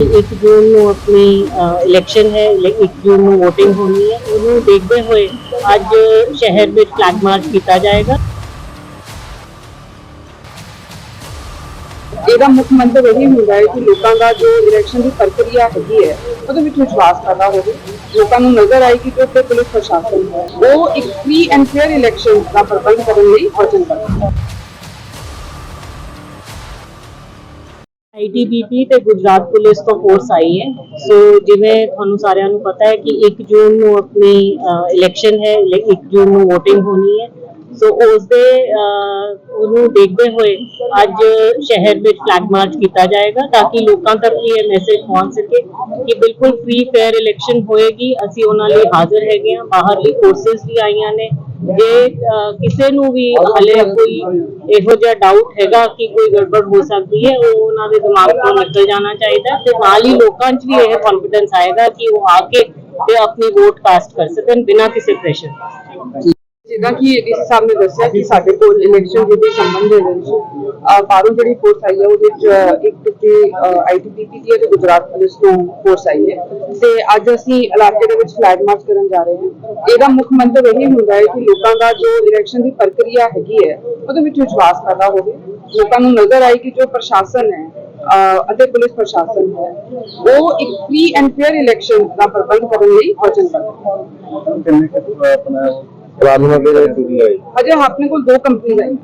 1 ਜੂਨ ਨੂੰ ਆਪਣੀ ਇਲੈਕਸ਼ਨ ਹੈ 1 ਜੂਨ ਨੂੰ VOTING ਹੋਣੀ ਹੈ, ਉਹਨੂੰ ਦੇਖਦੇ ਹੋਏ ਅੱਜ ਸ਼ਹਿਰ ਵਿੱਚ ਫਲੈਗ ਮਾਰਚ ਕੀਤਾ ਜਾਏਗਾ। ਇਹਦਾ ਮੁੱਖ ਮੰਤਵ ਇਹ ਹੁੰਦਾ ਹੈ ਕਿ ਲੋਕਾਂ ਦਾ ਜੋ ਇਲੈਕਸ਼ਨ ਦੀ ਪ੍ਰਕਿਰਿਆ ਹੈਗੀ ਹੈ, ਉਹਦੇ ਵਿੱਚ ਵਿਸ਼ਵਾਸ ਪੈਦਾ ਹੋਵੇ। ਲੋਕਾਂ ਨੂੰ ਨਜ਼ਰ ਆਏ ਕਿ ਜੋ ਪੁਲਿਸ ਪ੍ਰਸ਼ਾਸਨ ਹੈ। ਉਹ ਇੱਕ ਫ੍ਰੀ ਐਂਡ ਫੇਅਰ ਇਲੈਕਸ਼ਨ ਦਾ ਪ੍ਰਬੰਧ ਕਰਨ ਲਈ ਵਚਨਬੱਧ ਹੈ। ਆਈਟੀਬੀਪੀ ਤੇ ਗੁਜਰਾਤ ਪੁਲਿਸ ਤੋਂ ਫੋਰਸ ਆਈ ਹੈ। ਸੋ ਜਿਵੇਂ ਤੁਹਾਨੂੰ ਸਾਰਿਆਂ ਨੂੰ ਪਤਾ ਹੈ ਕਿ 1 ਜੂਨ ਨੂੰ ਆਪਣੀ ਇਲੈਕਸ਼ਨ ਹੈ 1 ਜੂਨ ਨੂੰ VOTING ਹੋਣੀ ਹੈ। ਸੋ ਉਸ ਦੇ ਉਹਨੂੰ ਦੇਖਦੇ ਹੋਏ ਅੱਜ ਸ਼ਹਿਰ ਵਿੱਚ ਫਲੈਗ ਮਾਰਚ ਕੀਤਾ ਜਾਏਗਾ ਤਾਂ ਕਿ ਲੋਕਾਂ ਤੱਕ ਵੀ ਇਹ ਮੈਸੇਜ ਪਹੁੰਚ ਸਕੇ ਕਿ ਬਿਲਕੁਲ ਫ੍ਰੀ ਫੇਅਰ ਇਲੈਕਸ਼ਨ ਹੋਏਗੀ। ਅਸੀਂ ਉਹਨਾਂ ਲਈ ਹਾਜ਼ਰ ਹੈਗੇ ਹਾਂ। ਬਾਹਰਲੀ ਫੋਰਸਸ ਵੀ ਆਈਆਂ ਨੇ। ਜੇ ਕਿਸੇ ਨੂੰ ਵੀ ਹਲੇ ਕੋਈ ਇਹੋ ਜਿਹਾ ਡਾਊਟ ਹੈਗਾ ਕਿ ਕੋਈ ਗੜਬੜ ਹੋ ਸਕਦੀ ਹੈ, ਉਹ ਉਹਨਾਂ ਦੇ ਦਿਮਾਗ ਤੋਂ ਨਿਕਲ ਜਾਣਾ ਚਾਹੀਦਾ ਤੇ ਨਾਲ ਹੀ ਲੋਕਾਂ 'ਚ ਵੀ ਇਹ ਕੌਨਫੀਡੈਂਸ ਆਏਗਾ ਕਿ ਉਹ ਆ ਕੇ ਤੇ ਆਪਣੀ ਵੋਟ ਕਾਸਟ ਕਰ ਸਕਣ ਬਿਨਾਂ ਕਿਸੇ ਪ੍ਰੈਸ਼ਰ ਜਿੱਦਾਂ ਕਿ ਇਸ ਸਾਹਿਬ ਨੇ ਦੱਸਿਆ ਕਿ ਸਾਡੇ ਕੋਲ ਇਲੈਕਸ਼ਨ ਦੇ ਸੰਬੰਧ ਦੇ ਵਿੱਚ ਬਾਹਰੋਂ ਜਿਹੜੀ ਫੋਰਸ ਆਈ ਹੈ, ਉਹਦੇ ਵਿੱਚ ਇੱਕ ਤੇ ਆਈਟੀਬੀਪੀ ਦੀ ਤੇ ਗੁਜਰਾਤ ਪੁਲਿਸ ਤੋਂ ਫੋਰਸ ਆਈ ਹੈ। ਤੇ ਅੱਜ ਅਸੀਂ ਇਲਾਕੇ ਦੇ ਵਿੱਚ ਫਲੈਗ ਮਾਰਚ ਕਰਨ ਜਾ ਰਹੇ ਹਾਂ। ਇਹਦਾ ਮੁੱਖ ਮੰਤਵ ਇਹ ਹੁੰਦਾ ਹੈ ਕਿ ਲੋਕਾਂ ਦਾ ਜੋ ਇਲੈਕਸ਼ਨ ਦੀ ਪ੍ਰਕਿਰਿਆ ਹੈਗੀ ਹੈ, ਉਹਦੇ ਵਿੱਚ ਵਿਸ਼ਵਾਸ ਪੈਦਾ ਹੋਵੇ। ਲੋਕਾਂ ਨੂੰ ਨਜ਼ਰ ਆਏ ਕਿ ਜੋ ਪ੍ਰਸ਼ਾਸਨ ਹੈ ਅਤੇ ਪੁਲਿਸ ਪ੍ਰਸ਼ਾਸਨ ਹੈ, ਉਹ ਇੱਕ ਫ੍ਰੀ ਐਂਡ ਫੇਅਰ ਇਲੈਕਸ਼ਨ ਦਾ ਪ੍ਰਬੰਧ ਕਰਨ ਲਈ ਵਚਨਬੱਧ ਹੈ। ਪਲਾਨ ਦੇ ਵਿੱਚ ਟੁੱਟੀ ਹੋਈ ਅਜੇ ਆਪਣੇ ਕੋਲ ਦੋ ਕੰਪਨੀਆਂ ਆਈ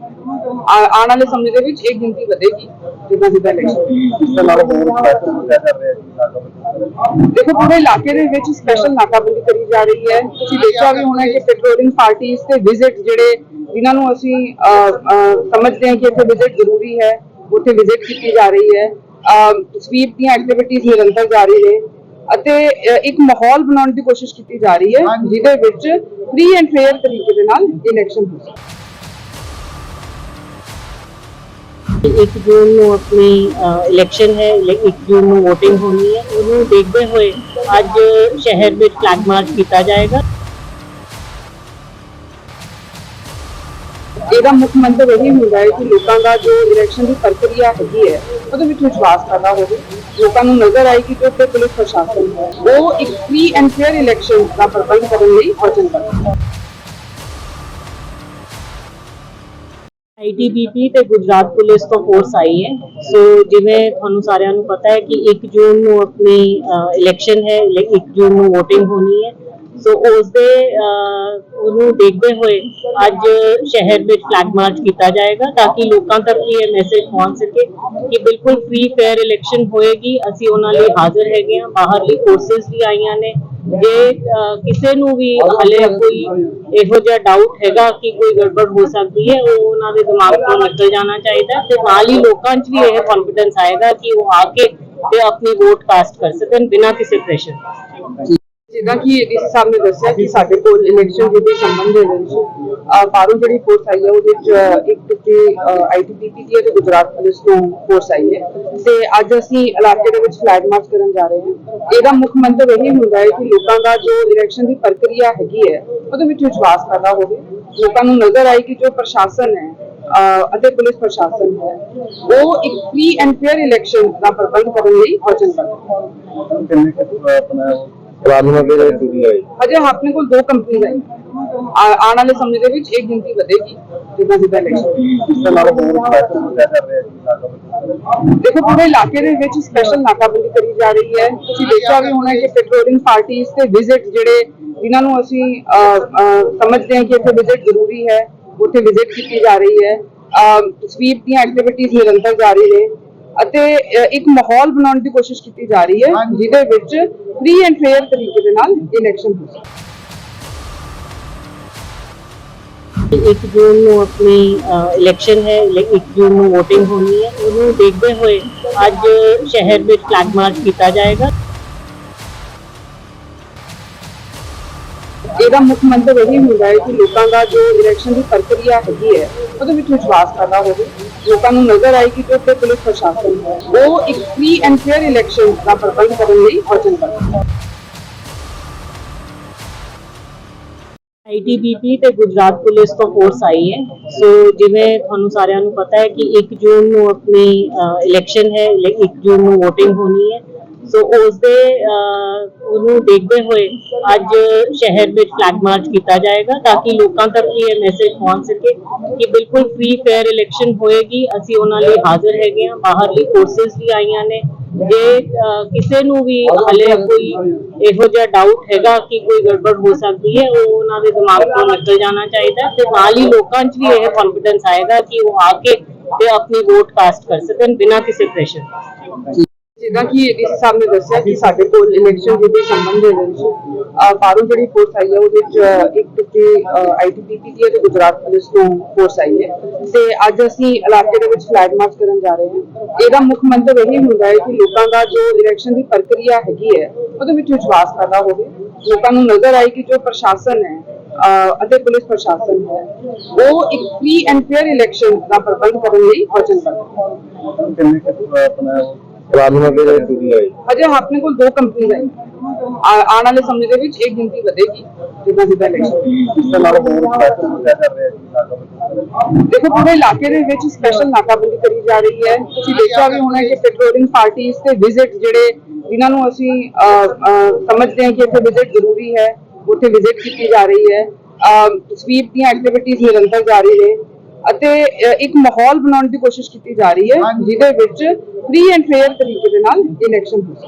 ਆਉਣ ਵਾਲੇ ਸਮੇਂ ਦੇ ਵਿੱਚ ਇਹ ਗਿਣਤੀ ਵਧੇਗੀ ਜਿੱਦਾਂ ਜਿੱਦਾਂ ਇਲੈਕਸ਼ਨ ਇਸ ਨਾਲ ਹੋਰ ਕਰ ਰਹੇ ਨਾਕਾਬੰਦੀ ਦੇਖੋ ਪੂਰੇ ਇਲਾਕੇ ਦੇ ਵਿੱਚ ਸਪੈਸ਼ਲ ਨਾਕਾਬੰਦੀ ਕਰੀ ਜਾ ਰਹੀ ਹੈ। ਤੁਸੀਂ ਦੇਖਿਆ ਵੀ ਹੋਣਾ ਕਿ ਪੈਟਰੋਲਿੰਗ ਪਾਰਟੀਆਂ ਤੇ ਵਿਜ਼ਿਟ ਜਿਹੜੇ ਜਿਨ੍ਹਾਂ ਨੂੰ ਅਸੀਂ ਸਮਝਦੇ ਹਾਂ ਕਿ ਇੱਥੇ ਵਿਜ਼ਿਟ ਜ਼ਰੂਰੀ ਹੈ ਉੱਥੇ ਵਿਜ਼ਿਟ ਕੀਤੀ ਜਾ ਰਹੀ ਹੈ। ਸਵੀਪ ਦੀਆਂ ਐਕਟੀਵਿਟੀਜ਼ ਨਿਰੰਤਰ ਜਾਰੀ ਨੇ ਅਤੇ ਇੱਕ ਮਾਹੌਲ ਬਣਾਉਣ ਦੀ ਕੋਸ਼ਿਸ਼ ਕੀਤੀ ਜਾ ਰਹੀ ਹੈ ਜਿਹਦੇ ਵਿੱਚ ਫ੍ਰੀ ਐਂਡ ਫੇਅਰ ਤਰੀਕੇ ਦੇ ਨਾਲ ਇਲੈਕਸ਼ਨ ਹੋ ਸਕੇ 1 ਜੂਨ ਨੂੰ ਆਪਣੀ ਇਲੈਕਸ਼ਨ ਹੈ 1 ਜੂਨ ਨੂੰ VOTING ਹੋਣੀ ਹੈ। ਉਹਨੂੰ ਦੇਖਦੇ ਹੋਏ ਅੱਜ ਸ਼ਹਿਰ ਵਿੱਚ ਫਲੈਗ ਮਾਰਚ ਕੀਤਾ ਜਾਏਗਾ। ਇਹਦਾ ਮੁੱਖ ਮੰਤਵ ਇਹ ਹੁੰਦਾ ਹੈ ਕਿ ਲੋਕਾਂ ਦਾ ਜੋ ਇਲੈਕਸ਼ਨ ਦੀ ਪ੍ਰਕਿਰਿਆ ਹੈਗੀ ਹੈ, ਉਹਦੇ ਵਿੱਚ ਵਿਸ਼ਵਾਸ ਪੈਦਾ ਹੋਵੇ। ਲੋਕਾਂ ਨੂੰ ਨਜ਼ਰ ਆਏ ਕਿ ਜੋ ਉੱਥੇ ਪੁਲਿਸ ਪ੍ਰਸ਼ਾਸਨ ਹੈ, ਉਹ ਇੱਕ ਫ੍ਰੀ ਐਂਡ ਫੇਅਰ ਇਲੈਕਸ਼ਨ ਦਾ ਪ੍ਰਬੰਧ ਕਰਨ ਲਈ ਵਚਨਬੱਧ ਹੈ। ਆਈਟੀਬੀਪੀ ਤੇ ਗੁਜਰਾਤ ਪੁਲਿਸ ਤੋਂ ਫੋਰਸ ਆਈ ਹੈ। ਸੋ ਜਿਵੇਂ ਤੁਹਾਨੂੰ ਸਾਰਿਆਂ ਨੂੰ ਪਤਾ ਹੈ ਕਿ 1 ਜੂਨ ਨੂੰ ਆਪਣੀ ਇਲੈਕਸ਼ਨ ਹੈ 1 ਜੂਨ ਨੂੰ VOTING ਹੋਣੀ ਹੈ। ਸੋ ਉਸ ਦੇ ਉਹਨੂੰ ਦੇਖਦੇ ਹੋਏ ਅੱਜ ਸ਼ਹਿਰ ਵਿੱਚ ਫਲੈਗ ਮਾਰਚ ਕੀਤਾ ਜਾਏਗਾ ਤਾਂ ਕਿ ਲੋਕਾਂ ਤੱਕ ਵੀ ਇਹ ਮੈਸੇਜ ਪਹੁੰਚ ਸਕੇ ਕਿ ਬਿਲਕੁਲ ਫ੍ਰੀ ਫੇਅਰ ਇਲੈਕਸ਼ਨ ਹੋਏਗੀ, ਅਸੀਂ ਉਹਨਾਂ ਲਈ ਹਾਜ਼ਰ ਹੈਗੇ ਹਾਂ, ਬਾਹਰਲੀ ਫੋਰਸਸ ਵੀ ਆਈਆਂ ਨੇ। ਜੇ ਕਿਸੇ ਨੂੰ ਵੀ ਹਲੇ ਕੋਈ ਇਹੋ ਜਿਹਾ ਡਾਊਟ ਹੈਗਾ ਕਿ ਕੋਈ ਗੜਬੜ ਹੋ ਸਕਦੀ ਹੈ, ਉਹ ਉਹਨਾਂ ਦੇ ਦਿਮਾਗ ਤੋਂ ਨਿਕਲ ਜਾਣਾ ਚਾਹੀਦਾ ਤੇ ਨਾਲ ਹੀ ਲੋਕਾਂ 'ਚ ਵੀ ਇਹ ਕੌਨਫੀਡੈਂਸ ਆਏਗਾ ਕਿ ਉਹ ਆ ਕੇ ਤੇ ਆਪਣੀ ਵੋਟ ਕਾਸਟ ਕਰ ਸਕਣ ਬਿਨਾਂ ਕਿਸੇ ਪ੍ਰੈਸ਼ਰ ਜਿੱਦਾਂ ਕਿ ਇਸ ਸਾਹਿਬ ਨੇ ਦੱਸਿਆ ਕਿ ਸਾਡੇ ਕੋਲ ਇਲੈਕਸ਼ਨ ਦੇ ਸੰਬੰਧ ਦੇ ਵਿੱਚ ਬਾਹਰੋਂ ਜਿਹੜੀ ਫੋਰਸ ਆਈ ਹੈ, ਉਹਦੇ ਵਿੱਚ ਇੱਕ ਤੇ ਆਈਟੀਬੀਪੀ ਦੀ ਤੇ ਗੁਜਰਾਤ ਪੁਲਿਸ ਤੋਂ ਫੋਰਸ ਆਈ ਹੈ। ਤੇ ਅੱਜ ਅਸੀਂ ਇਲਾਕੇ ਦੇ ਵਿੱਚ ਫਲੈਗ ਮਾਰਚ ਕਰਨ ਜਾ ਰਹੇ ਹਾਂ। ਇਹਦਾ ਮੁੱਖ ਮੰਤਵ ਇਹ ਹੁੰਦਾ ਹੈ ਕਿ ਲੋਕਾਂ ਦਾ ਜੋ ਇਲੈਕਸ਼ਨ ਦੀ ਪ੍ਰਕਿਰਿਆ ਹੈਗੀ ਹੈ, ਉਹਦੇ ਵਿੱਚ ਵਿਸ਼ਵਾਸ ਪੈਦਾ ਹੋਵੇ। ਲੋਕਾਂ ਨੂੰ ਨਜ਼ਰ ਆਏ ਕਿ ਜੋ ਪ੍ਰਸ਼ਾਸਨ ਹੈ ਅਤੇ ਪੁਲਿਸ ਪ੍ਰਸ਼ਾਸਨ ਹੈ, ਉਹ ਇੱਕ ਫ੍ਰੀ ਐਂਡ ਫੇਅਰ ਇਲੈਕਸ਼ਨ ਦਾ ਪ੍ਰਬੰਧ ਕਰਨ ਲਈ ਵਚਨਬੱਧ ਹੈ। ਪਲਾਨ ਦੇ ਟੁੱਟੀ ਹੋਈ ਅਜੇ ਆਪਣੇ ਕੋਲ ਦੋ ਕੰਪਨੀਆਂ ਆਈ ਆਉਣ ਵਾਲੇ ਸਮੇਂ ਦੇ ਵਿੱਚ ਇਹ ਗਿਣਤੀ ਵਧੇਗੀ ਜਿੱਦਾਂ ਜਿੱਦਾਂ ਦੇਖੋ ਪੂਰੇ ਇਲਾਕੇ ਦੇ ਵਿੱਚ ਸਪੈਸ਼ਲ ਨਾਕਾਬੰਦੀ ਕਰੀ ਜਾ ਰਹੀ ਹੈ। ਤੁਸੀਂ ਦੇਖਿਆ ਵੀ ਹੋਣਾ ਕਿ ਪੈਟਰੋਲਿੰਗ ਪਾਰਟੀਆਂ ਤੇ ਵਿਜ਼ਿਟ ਜਿਹੜੇ ਜਿਨ੍ਹਾਂ ਨੂੰ ਅਸੀਂ ਸਮਝਦੇ ਹਾਂ ਕਿ ਇੱਥੇ ਵਿਜ਼ਿਟ ਜ਼ਰੂਰੀ ਹੈ ਉੱਥੇ ਵਿਜ਼ਿਟ ਕੀਤੀ ਜਾ ਰਹੀ ਹੈ। ਸਵੀਪ ਦੀਆਂ ਐਕਟੀਵਿਟੀਜ਼ ਨਿਰੰਤਰ ਜਾਰੀ ਨੇ। ਅਤੇ ਇੱਕ ਮਾਹੌਲ ਬਣਾਉਣ ਦੀ ਕੋਸ਼ਿਸ਼ ਕੀਤੀ ਜਾ ਰਹੀ ਹੈ ਜਿਹਦੇ ਵਿੱਚ ਫ੍ਰੀ ਐਂਡ ਫੇਅਰ ਤਰੀਕੇ ਦੇ ਨਾਲ ਇਲੈਕਸ਼ਨ ਹੋ ਸਕੇ 1 ਜੂਨ ਨੂੰ ਆਪਣੀ ਇਲੈਕਸ਼ਨ ਹੈ 1 ਜੂਨ ਨੂੰ VOTING ਹੋਣੀ ਹੈ। ਉਹਨੂੰ ਦੇਖਦੇ ਹੋਏ ਅੱਜ ਸ਼ਹਿਰ ਵਿੱਚ ਫਲੈਗ ਮਾਰਚ ਕੀਤਾ ਜਾਏਗਾ। ਇਹਦਾ ਮੁੱਖ ਮੰਤਵ ਇਹ ਹੁੰਦਾ ਹੈ ਕਿ ਲੋਕਾਂ ਦਾ ਜੋ ਇਲੈਕਸ਼ਨ ਦੀ ਪ੍ਰਕਿਰਿਆ ਹੈਗੀ ਹੈ, ਉਹਦੇ ਵਿੱਚ ਵਿਸ਼ਵਾਸ ਪੈਦਾ ਹੋਵੇ। ਲੋਕਾਂ ਨੂੰ ਨਜ਼ਰ ਆਏ ਕਿ ਜੋ ਪੁਲਿਸ ਪ੍ਰਸ਼ਾਸਨ ਹੈ, ਉਹ ਇੱਕ ਫ੍ਰੀ ਐਂਡ ਫੇਅਰ ਇਲੈਕਸ਼ਨ ਦਾ ਪ੍ਰਬੰਧ ਕਰਨ ਲਈ ਵਚਨਬੱਧ ਹੈ। ਆਈਟੀਬੀਪੀ ਤੇ ਗੁਜਰਾਤ ਪੁਲਿਸ ਤੋਂ ਫੋਰਸ ਆਈ ਹੈ। ਸੋ ਜਿਵੇਂ ਤੁਹਾਨੂੰ ਸਾਰਿਆਂ ਨੂੰ ਪਤਾ ਹੈ ਕਿ 1 ਜੂਨ ਨੂੰ ਆਪਣੀ ਇਲੈਕਸ਼ਨ ਹੈ 1 ਜੂਨ ਨੂੰ VOTING ਹੋਣੀ ਹੈ। ਸੋ ਉਸ ਦੇ ਉਹਨੂੰ ਦੇਖਦੇ ਹੋਏ ਅੱਜ ਸ਼ਹਿਰ ਵਿੱਚ ਫਲੈਗ ਮਾਰਚ ਕੀਤਾ ਜਾਏਗਾ ਤਾਂ ਕਿ ਲੋਕਾਂ ਤੱਕ ਵੀ ਇਹ ਮੈਸੇਜ ਪਹੁੰਚ ਸਕੇ ਕਿ ਬਿਲਕੁਲ ਫ੍ਰੀ ਫੇਅਰ ਇਲੈਕਸ਼ਨ ਹੋਏਗੀ। ਅਸੀਂ ਉਹਨਾਂ ਲਈ ਹਾਜ਼ਰ ਹੈਗੇ ਹਾਂ। ਬਾਹਰਲੀ ਫੋਰਸਸ ਵੀ ਆਈਆਂ ਨੇ। ਜੇ ਕਿਸੇ ਨੂੰ ਵੀ ਹਲੇ ਕੋਈ ਇਹੋ ਜਿਹਾ ਡਾਊਟ ਹੈਗਾ ਕਿ ਕੋਈ ਗੜਬੜ ਹੋ ਸਕਦੀ ਹੈ, ਉਹ ਉਹਨਾਂ ਦੇ ਦਿਮਾਗ ਤੋਂ ਨਿਕਲ ਜਾਣਾ ਚਾਹੀਦਾ ਤੇ ਨਾਲ ਹੀ ਲੋਕਾਂ 'ਚ ਵੀ ਇਹ ਕੌਨਫੀਡੈਂਸ ਆਏਗਾ ਕਿ ਉਹ ਆ ਕੇ ਤੇ ਆਪਣੀ ਵੋਟ ਕਾਸਟ ਕਰ ਸਕਣ ਬਿਨਾਂ ਕਿਸੇ ਪ੍ਰੈਸ਼ਰ ਜਿੱਦਾਂ ਕਿ ਇਸ ਸਾਹਿਬ ਨੇ ਦੱਸਿਆ ਕਿ ਸਾਡੇ ਕੋਲ ਇਲੈਕਸ਼ਨ ਦੇ ਸੰਬੰਧ ਦੇ ਵਿੱਚ ਬਾਹਰੋਂ ਜਿਹੜੀ ਫੋਰਸ ਆਈ ਹੈ, ਉਹਦੇ ਵਿੱਚ ਇੱਕ ਤੇ ਆਈਟੀਬੀਪੀ ਦੀ ਤੇ ਗੁਜਰਾਤ ਪੁਲਿਸ ਤੋਂ ਫੋਰਸ ਆਈ ਹੈ। ਤੇ ਅੱਜ ਅਸੀਂ ਇਲਾਕੇ ਦੇ ਵਿੱਚ ਫਲੈਗ ਮਾਰਚ ਕਰਨ ਜਾ ਰਹੇ ਹਾਂ। ਇਹਦਾ ਮੁੱਖ ਮੰਤਵ ਇਹ ਹੁੰਦਾ ਹੈ ਕਿ ਲੋਕਾਂ ਦਾ ਜੋ ਇਲੈਕਸ਼ਨ ਦੀ ਪ੍ਰਕਿਰਿਆ ਹੈਗੀ ਹੈ, ਉਹਦੇ ਵਿੱਚ ਵਿਸ਼ਵਾਸ ਪੈਦਾ ਹੋਵੇ। ਲੋਕਾਂ ਨੂੰ ਨਜ਼ਰ ਆਏ ਕਿ ਜੋ ਪ੍ਰਸ਼ਾਸਨ ਹੈ ਅਤੇ ਪੁਲਿਸ ਪ੍ਰਸ਼ਾਸਨ ਹੈ, ਉਹ ਇੱਕ ਫ੍ਰੀ ਐਂਡ ਫੇਅਰ ਇਲੈਕਸ਼ਨ ਦਾ ਪ੍ਰਬੰਧ ਕਰਨ ਲਈ ਵਚਨਬੱਧ ਹੈ। ਕਿੰਨੇ ਕੁ ਆਪਣਾ ਰਾਜੂ ਦੇ ਡਿਊਟੀ ਲਾਈ ਅਜੇ ਆਪਣੇ ਕੋਲ ਦੋ ਕੰਪਨੀਆਂ ਆਈ ਆਉਣ ਵਾਲੇ ਸਮੇਂ ਦੇ ਵਿੱਚ ਇਹ ਗਿਣਤੀ ਵਧੇਗੀ ਜਿੱਦਾਂ ਜਿੱਦਾਂ ਇਲੈਕਸ਼ਨ ਇਸ ਦੇ ਨਾਲ ਹੋਰ ਕਿਆ ਕਰ ਰਹੇ ਦੇਖੋ ਪੂਰੇ ਇਲਾਕੇ ਦੇ ਵਿੱਚ ਸਪੈਸ਼ਲ ਨਾਕਾਬੰਦੀ ਕਰੀ ਜਾ ਰਹੀ ਹੈ। ਤੁਸੀਂ ਦੇਖਿਆ ਵੀ ਹੋਣਾ ਕਿ ਪੈਟਰੋਲਿੰਗ ਪਾਰਟੀਆਂ ਤੇ ਵਿਜ਼ਿਟ ਜਿਹੜੇ ਜਿਨ੍ਹਾਂ ਨੂੰ ਅਸੀਂ ਸਮਝਦੇ ਹਾਂ ਕਿ ਇੱਥੇ ਵਿਜ਼ਿਟ ਜ਼ਰੂਰੀ ਹੈ ਉੱਥੇ ਵਿਜ਼ਿਟ ਕੀਤੀ ਜਾ ਰਹੀ ਹੈ। ਸਵੀਪ ਦੀਆਂ ਐਕਟੀਵਿਟੀਜ਼ ਨਿਰੰਤਰ ਜਾਰੀ ਨੇ ਅਤੇ ਇੱਕ ਮਾਹੌਲ ਬਣਾਉਣ ਦੀ ਕੋਸ਼ਿਸ਼ ਕੀਤੀ ਜਾ ਰਹੀ ਹੈ ਜਿਹਦੇ ਵਿੱਚ ਫ੍ਰੀ ਐਂਡ ਫੇਅਰ ਤਰੀਕੇ ਦੇ ਨਾਲ ਇਲੈਕਸ਼ਨ ਹੋ ਸਕੇ।